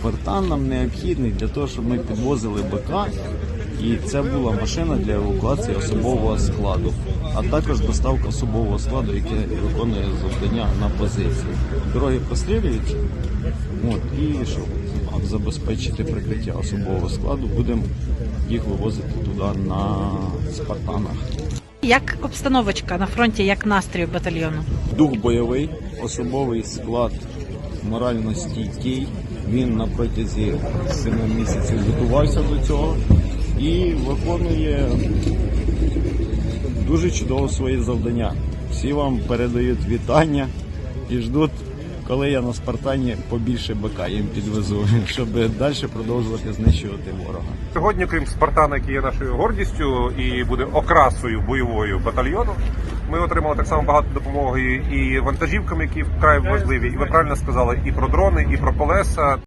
Спартан нам необхідний для того, щоб ми підвозили БК. І це була машина для евакуації особового складу, а також доставка особового складу, яке виконує завдання на позиції. Дороги прострілюються, от, і щоб забезпечити прикриття особового складу, будемо їх вивозити туди на спартанах. Як обстановочка на фронті, як настрій батальйону? Дух бойовий, особовий склад морально стійкий. Він на протязі семи місяців готувався до цього і виконує дуже чудово свої завдання. Всі вам передають вітання і ждуть, коли я на Спартані побільше БК їм підвезу, щоб далі продовжувати знищувати ворога. Сьогодні, крім Спартана, який є нашою гордістю і буде окрасою бойовою батальйону, ми отримали так само багато допомоги і вантажівками, які вкрай важливі. І ви правильно сказали і про дрони, і про колеса.